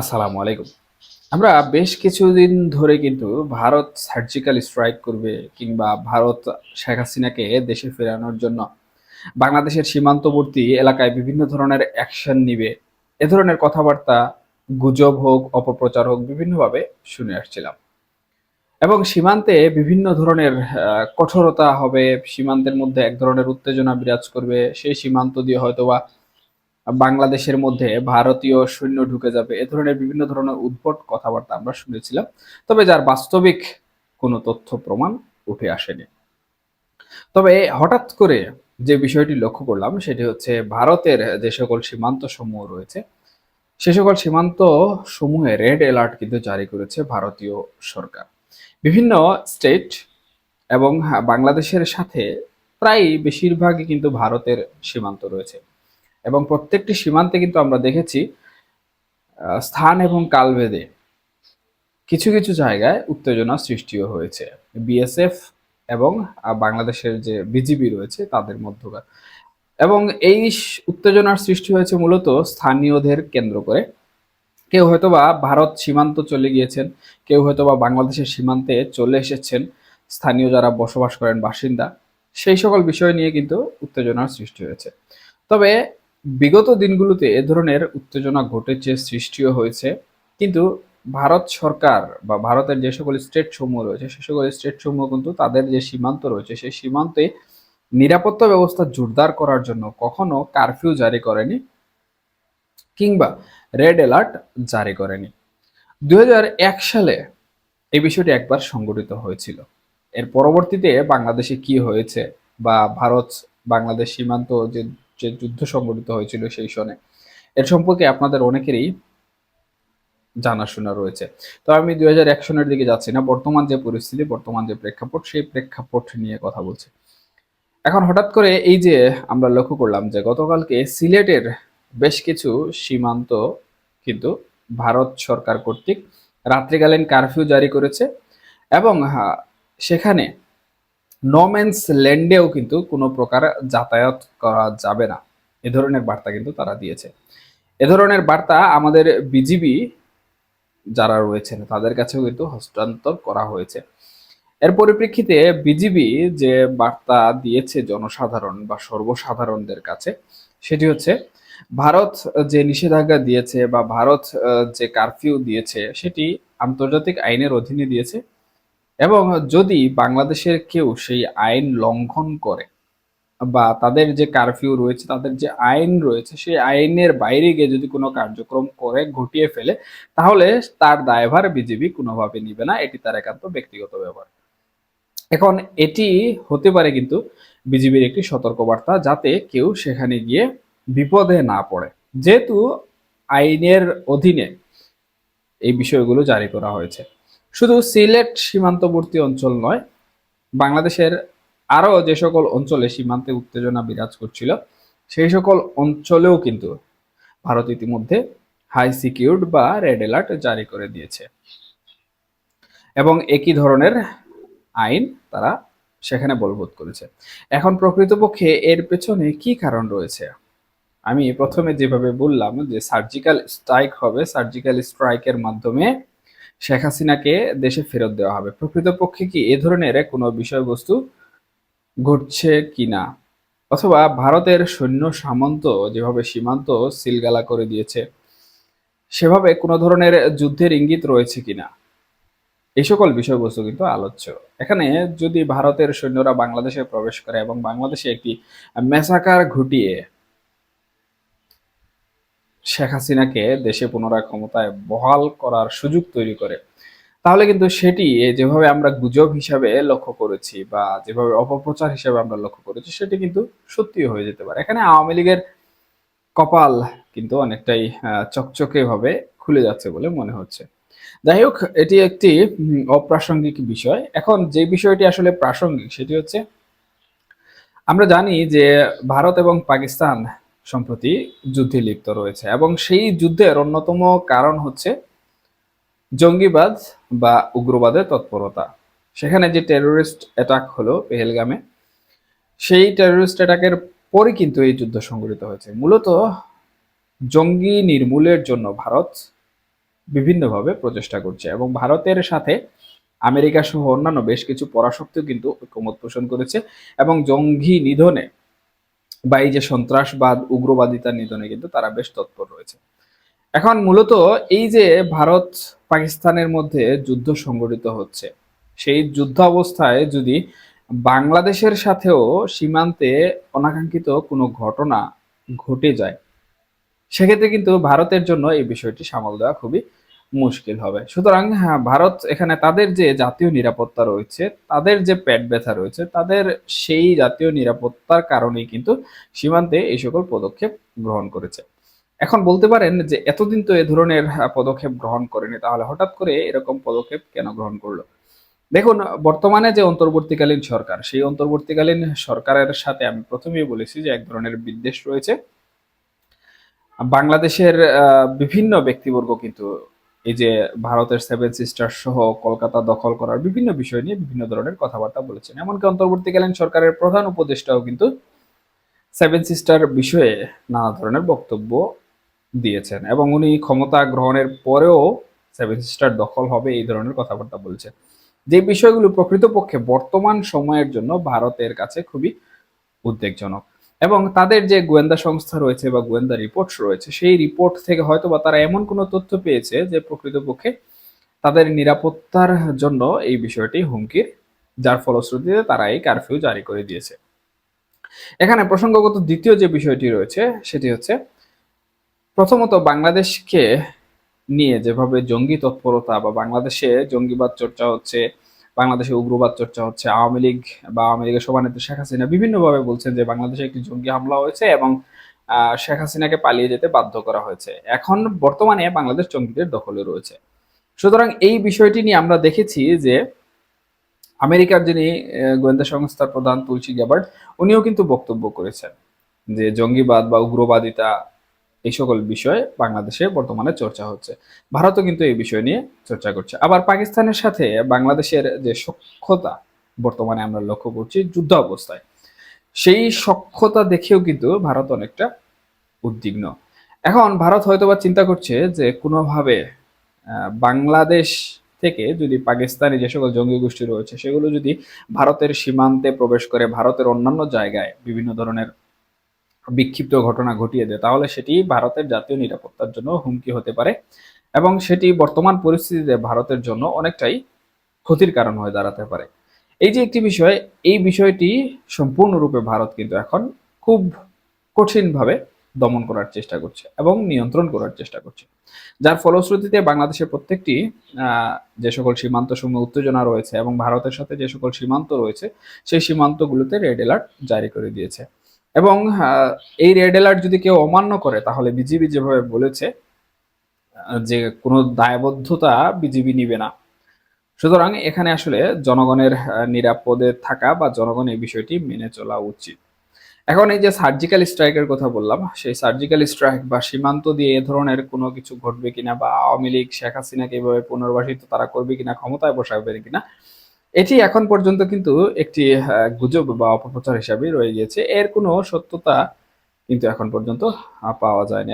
আসসালামু আলাইকুম। আমরা বেশ কিছুদিন ধরে কিন্তু ভারত সার্জিক্যাল স্ট্রাইক করবে কিংবা ভারত শেখ হাসিনাকে দেশে ফেরানোর জন্য বাংলাদেশের সীমান্তবর্তী এলাকায় বিভিন্ন ধরনের অ্যাকশন নিবে, এ ধরনের কথাবার্তা গুজব হোক, অপপ্রচার হোক, বিভিন্নভাবে শুনে আসছিলাম। এবং সীমান্তে বিভিন্ন ধরনের কঠোরতা হবে, সীমান্তের মধ্যে এক ধরনের উত্তেজনা বিরাজ করবে, সেই সীমান্ত দিয়ে হয়তোবা বাংলাদেশের মধ্যে ভারতীয় সৈন্য ঢুকে যাবে, এ ধরনের বিভিন্ন ধরনের উদ্ভট কথাবার্তা আমরা শুনেছিলাম। তবে যার বাস্তবিক কোনো তথ্য প্রমাণ উঠে আসেনি। তবে হঠাৎ করে যে বিষয়টি লক্ষ্য করলাম, সেটি হচ্ছে ভারতের যে সকল সীমান্ত সমূহ রয়েছে, সে সকল সীমান্ত সমূহে রেড অ্যালার্ট কিন্তু জারি করেছে ভারতীয় সরকার। বিভিন্ন স্টেট এবং বাংলাদেশের সাথে প্রায় বেশিরভাগই কিন্তু ভারতের সীমান্ত রয়েছে। এবং প্রত্যেকটি সীমান্তে কিন্তু আমরা দেখেছি স্থান এবং কালভেদে কিছু কিছু জায়গায় উত্তেজনা সৃষ্টিও হয়েছে। বিএসএফ এবং বাংলাদেশের যে বিজিবি রয়েছে তাদের মধ্যকার। এবং এই উত্তেজনার সৃষ্টি হয়েছে মূলত স্থানীয়দের কেন্দ্র করে। কেউ হয়তোবা ভারত সীমান্ত চলে গিয়েছেন, কেউ হয়তোবা বাংলাদেশের সীমান্তে চলে এসেছেন, স্থানীয় যারা বসবাস করেন বাসিন্দা, সেই সকল বিষয় নিয়ে কিন্তু উত্তেজনার সৃষ্টি হয়েছে। তবে বিগত দিনগুলোতে এ ধরনের উত্তেজনা ঘটেছে, সৃষ্টিও হয়েছে। কিন্তু ভারত সরকার বা ভারতের যে সকল স্টেট সমূহ রয়েছে, সে সকল স্টেট সমূহ কিন্তু তাদের যে সীমান্ত রয়েছে, সেই সীমান্তে নিরাপত্তা ব্যবস্থা জোরদার করার জন্য কখনো কারফিউ জারি করেনি কিংবা রেড অ্যালার্ট জারি করেনি। দুই হাজার এক সালে এই বিষয়টি একবার সংগঠিত হয়েছিল। এর পরবর্তীতে বাংলাদেশে কি হয়েছে বা ভারত বাংলাদেশ সীমান্ত যে যে যুদ্ধ সংগঠিত হয়েছিল সেই সনে। এর সম্পর্কে আপনাদের অনেকেরই জানাশোনা রয়েছে। তো আমি দুই হাজার এক সনের দিকে যাচ্ছি না। বর্তমান যে পরিস্থিতি, বর্তমান যে প্রেক্ষাপট, সেই প্রেক্ষাপট নিয়ে কথা বলছি। এখন হঠাৎ করে এই যে আমরা লক্ষ্য করলাম যে গতকালকে সিলেটের বেশ কিছু সীমান্ত কিন্তু ভারত সরকার কর্তৃক রাত্রিকালীন কারফিউ জারি করেছে এবং সেখানে নোম্যান্স ল্যান্ডেও কিন্তু কোনো প্রকার যাতায়াত করা যাবে না। এ ধরনের বার্তা কিন্তু তারা দিয়েছে। এ ধরনের বার্তা আমাদের বিজিবি যারা রয়েছেন, তাদের কাছেও কিন্তু হস্তান্তর করা হয়েছে। এর পরিপ্রেক্ষিতে বিজিবি যে বার্তা দিয়েছে জনসাধারণ বা সর্বসাধারণদের কাছে, সেটি হচ্ছে, ভারত যে নিষেধাজ্ঞা দিয়েছে বা ভারত যে কারফিউ দিয়েছে, সেটি আন্তর্জাতিক আইনের অধীনে দিয়েছে। এবং যদি বাংলাদেশের কেউ সেই আইন লঙ্ঘন করে বা তাদের যে কারফিউ রয়েছে, তাদের যে আইন রয়েছে, সেই আইনের বাইরে গিয়ে যদি কোনো কার্যক্রম করে, ঘটিয়ে ফেলে, তাহলে তার দায়ভার বিজেপি কোনোভাবে নিবে না। এটি তার একান্ত ব্যক্তিগত ব্যাপার এখন এটি হতে পারে কিন্তু বিজেপির একটি সতর্কবার্তা যাতে কেউ সেখানে গিয়ে বিপদে না পড়ে। যেহেতু আইনের অধীনে এই বিষয়গুলো জারি করা হয়েছে। শুধু সিলেট সীমান্তবর্তী অঞ্চল নয়, বাংলাদেশের আরও যে সকল অঞ্চলে সীমান্তে উত্তেজনা বিরাজ করছিল, সেই সকল অঞ্চলেও কিন্তু ভারত ইতিমধ্যে হাই সিকিউরড বা রেড অ্যালার্ট জারি করে দিয়েছে। এবং একই ধরনের আইন তারা সেখানে বলবৎ করেছে। এখন প্রকৃতপক্ষে এর পেছনে কি কারণ রয়েছে? আমি প্রথমে যেভাবে বললাম যে সার্জিক্যাল স্ট্রাইক হবে সার্জিক্যাল স্ট্রাইকের মাধ্যমে শেখ হাসিনাকে দেশে ফেরত দেওয়া হবে। প্রকৃতপক্ষে কি এ ধরনের কোনো বিষয়বস্তু ঘটছে কিনা অথবা ভারতের সৈন্য সামন্ত যেভাবে সীমান্ত সিলগালা করে দিয়েছে, সেভাবে কোনো ধরনের যুদ্ধের ইঙ্গিত রয়েছে কিনা এই সকল বিষয়বস্তু কিন্তু আলোচ্য। এখানে যদি ভারতের সৈন্যরা বাংলাদেশে প্রবেশ করে এবং বাংলাদেশে একটি মেসাকার ঘটিয়ে শেখ হাসিনাকে দেশে পুনরায় ক্ষমতায় বহাল করার সুযোগ তৈরি করে। তাহলে কিন্তু সেটি যেভাবে আমরা গুজব হিসাবে লক্ষ্য করেছি বা যেভাবে অপপ্রচার হিসাবে আমরা লক্ষ্য করেছি, সেটি কিন্তু সত্যি হয়ে যেতে পারে। এখানে আওয়ামী লীগের কপাল কিন্তু অনেকটাই চকচকে ভাবে খুলে যাচ্ছে বলে মনে হচ্ছে। যাই হোক, এটি একটি অপ্রাসঙ্গিক বিষয়। এখন যে বিষয়টি আসলে প্রাসঙ্গিক, সেটি হচ্ছে আমরা জানি যে ভারত এবং পাকিস্তান সম্প্রতি যুদ্ধে লিপ্ত রয়েছে। এবং সেই যুদ্ধের অন্যতম কারণ হচ্ছে জঙ্গিবাদ বা উগ্রবাদের তৎপরতা। সেখানে যে টেরোরিস্ট অ্যাটাক হলো পেহেলগামে, সেই টেরোরিস্ট অ্যাটাকের পরই কিন্তু এই যুদ্ধ সংঘটিত হয়েছে। মূলত জঙ্গি নির্মূলের জন্য ভারত বিভিন্নভাবে প্রচেষ্টা করছে এবং ভারতের সাথে আমেরিকা সহ অন্যান্য বেশ কিছু পরাশক্তিও কিন্তু ঐক্যমত পোষণ করেছে এবং জঙ্গি নিধনে বা এই যে সন্ত্রাসবাদ, উগ্রবাদিতার নিধনে কিন্তু তারা বেশ তৎপর রয়েছে। এখন মূলত এই যে ভারত পাকিস্তানের মধ্যে যুদ্ধ সংগঠিত হচ্ছে, সেই যুদ্ধ অবস্থায় যদি বাংলাদেশের সাথেও সীমান্তে অনাকাঙ্ক্ষিত কোনো ঘটনা ঘটে যায়, সেক্ষেত্রে কিন্তু ভারতের জন্য এই বিষয়টি সামাল দেওয়া খুবই মুশকিল হবে। সুতরাং হ্যাঁ ভারত এখানে তাদের যে জাতীয় নিরাপত্তা রয়েছে, তাদের যে পেট ব্যথা রয়েছে, তাদের সেই জাতীয় নিরাপত্তার কারণেই কিন্তু সীমান্তে এই সকল পদক্ষেপ গ্রহণ করেছে। এখন বলতে পারেন যে এতদিন তো এ ধরনের পদক্ষেপ গ্রহণ করেনি, তাহলে হঠাৎ করে এরকম পদক্ষেপ কেন গ্রহণ করল? দেখুন, বর্তমানে যে অন্তর্বর্তীকালীন সরকার, সেই অন্তর্বর্তীকালীন সরকারের সাথে আমি প্রথমেই বলেছি যে এক ধরনের বিদ্বেষ রয়েছে। বাংলাদেশের বিভিন্ন ব্যক্তিবর্গ কিন্তু এই যে ভারতের সেভেন সিস্টার সহ কলকাতা দখল করার বিভিন্ন বিষয় নিয়ে বিভিন্ন ধরনের কথাবার্তা বলেছেন। এমনকি অন্তর্বর্তীকালীন সরকারের প্রধান উপদেষ্টাও কিন্তু সেভেন সিস্টার বিষয়ে নানা ধরনের বক্তব্য দিয়েছেন এবং উনি ক্ষমতা গ্রহণের পরেও সেভেন সিস্টার দখল হবে এই ধরনের কথাবার্তা বলছেন। যে বিষয়গুলো প্রকৃতপক্ষে বর্তমান সময়ের জন্য ভারতের কাছে খুবই উদ্বেগজনক। এবং তাদের যে গোয়েন্দা সংস্থা রয়েছে বা গোয়েন্দা রিপোর্ট রয়েছে, সেই রিপোর্ট থেকে হয়তো বা তারা এমন কোনো তথ্য পেয়েছে যে প্রকৃতপক্ষে তাদের নিরাপত্তার জন্য এই বিষয়টি হুমকির, যার ফলশ্রুতিতে তারা এই কারফিউ জারি করে দিয়েছে। এখানে প্রসঙ্গগত দ্বিতীয় যে বিষয়টি রয়েছে, সেটি হচ্ছে প্রথমত বাংলাদেশকে নিয়ে যেভাবে জঙ্গি তৎপরতা বা বাংলাদেশে জঙ্গিবাদ চর্চা হচ্ছে বাংলাদেশে উগ্রবাদ চর্চা হচ্ছে। আওয়ামী লীগ বা আওয়ামী লীগের সভানেত্রী শেখ হাসিনা বিভিন্নভাবে বলছেন যে বাংলাদেশে একটি জঙ্গি হামলা হয়েছে এবং শেখ হাসিনাকে পালিয়ে যেতে বাধ্য করা হয়েছে। এখন বর্তমানে বাংলাদেশ জঙ্গিদের দখলে রয়েছে। সুতরাং এই বিষয়টি নিয়ে আমরা দেখেছি যে আমেরিকার যিনি গোয়েন্দা সংস্থার প্রধান তুলসী গ্যাবার্ড উনিও কিন্তু বক্তব্য করেছেন যে জঙ্গিবাদ বা উগ্রবাদিতা এই সকল বিষয়ে বাংলাদেশে বর্তমানে চর্চা হচ্ছে। ভারতও কিন্তু এই বিষয় নিয়ে চর্চা করছে। আবার পাকিস্তানের সাথে বাংলাদেশের যে সক্ষতা, বর্তমানে আমরা লক্ষ্য করছি যুদ্ধ অবস্থায় সেই সক্ষতা দেখেও কিন্তু ভারত অনেকটা উদ্বিগ্ন। এখন ভারত হয়তোবা চিন্তা করছে যে কোনোভাবে বাংলাদেশ থেকে যদি পাকিস্তানি যে সকল জঙ্গি গোষ্ঠী রয়েছে, সেগুলো যদি ভারতের সীমান্তে প্রবেশ করে, ভারতের অন্যান্য জায়গায় বিভিন্ন ধরনের বিক্ষিপ্ত ঘটনা ঘটিয়ে দেয়, তাহলে সেটি ভারতের জাতীয় নিরাপত্তার জন্য হুমকি হতে পারে এবং সেটি বর্তমান পরিস্থিতিতে ভারতের জন্য অনেকটাই ক্ষতির কারণ হয়ে দাঁড়াতে পারে। এই যে একটি বিষয়, এই বিষয়টি সম্পূর্ণরূপে ভারত কিন্তু এখন খুব কঠিনভাবে দমন করার চেষ্টা করছে এবং নিয়ন্ত্রণ করার চেষ্টা করছে। যার ফলশ্রুতিতে বাংলাদেশের প্রত্যেকটি যে সকল সীমান্ত সমূহ উত্তেজনা রয়েছে এবং ভারতের সাথে যে সকল সীমান্ত রয়েছে, সেই সীমান্তগুলোতে রেড অ্যালার্ট জারি করে দিয়েছে। এবং এই রেড অ্যালার্ট যদি কেউ অমান্য করে, তাহলে বিজিবি যেভাবে বলেছে, যে কোনো দায়বদ্ধতা বিজিবি নিবে না। সুতরাং এখানে আসলে জনগণের নিরাপদে থাকা বা জনগণ এই বিষয়টি মেনে চলা উচিত। এখন এই যে সার্জিক্যাল স্ট্রাইকের কথা বললাম, সেই সার্জিক্যাল স্ট্রাইক বা সীমান্ত দিয়ে এ ধরনের কোনো কিছু ঘটবে কিনা বা আওয়ামী লীগ, শেখ হাসিনাকে এভাবে পুনর্বাসিত তারা করবে কিনা, ক্ষমতায় বসাবে কিনা এটি এখন পর্যন্ত কিন্তু একটি গুজব বা অপপ্রচার হিসাবে রয়ে গিয়েছে। এর কোনো সত্যতা কিন্তু এখন পর্যন্ত পাওয়া যায়নি।